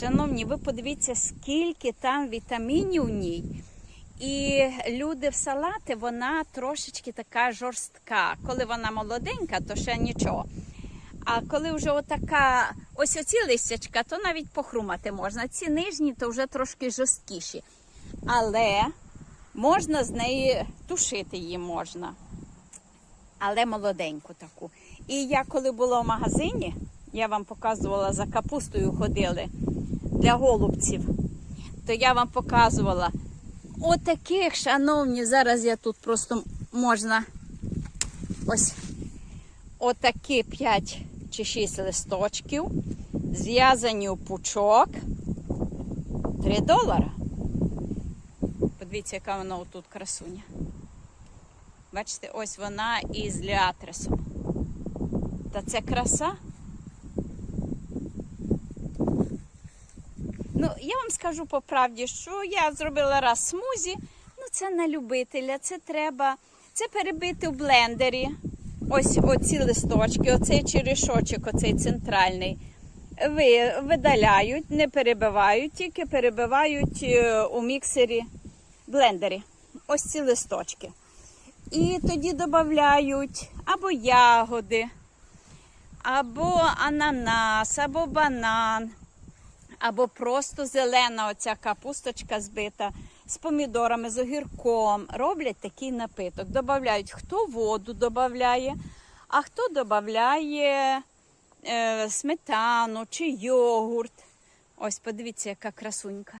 Шановні, ви подивіться, скільки там вітамінів в ній. І люди в салати, вона трошечки така жорстка. Коли вона молоденька, то ще нічого. А коли вже отака, ось оці листячка, то навіть похрумати можна. Ці нижні, то вже трошки жорсткіші. Але можна з неї тушити її можна. Але молоденьку таку. І я коли була в магазині, я вам показувала за капустою ходили для голубців, то я вам показувала отаких, шановні, зараз я тут просто можна ось отакі 5 чи 6 листочків, зв'язані у пучок. 3 долара. Подивіться, яка вона отут красуня. Бачите, ось вона із ліатресом. Та це краса. Я вам скажу по правді, що я зробила раз смузі. Ну, це на любителя, це треба. Це перебити в блендері. Ось оці листочки, оцей черешочок, оцей центральний. Ви, видаляють, не перебивають, тільки перебивають е, у міксері блендері. Ось ці листочки. І тоді додають або ягоди, або ананас, або банан, або просто зелена оця капусточка збита з помідорами, з огірком. Роблять такий напиток. Додають хто воду додає, а хто додає е, сметану чи йогурт. Ось подивіться, яка красунька.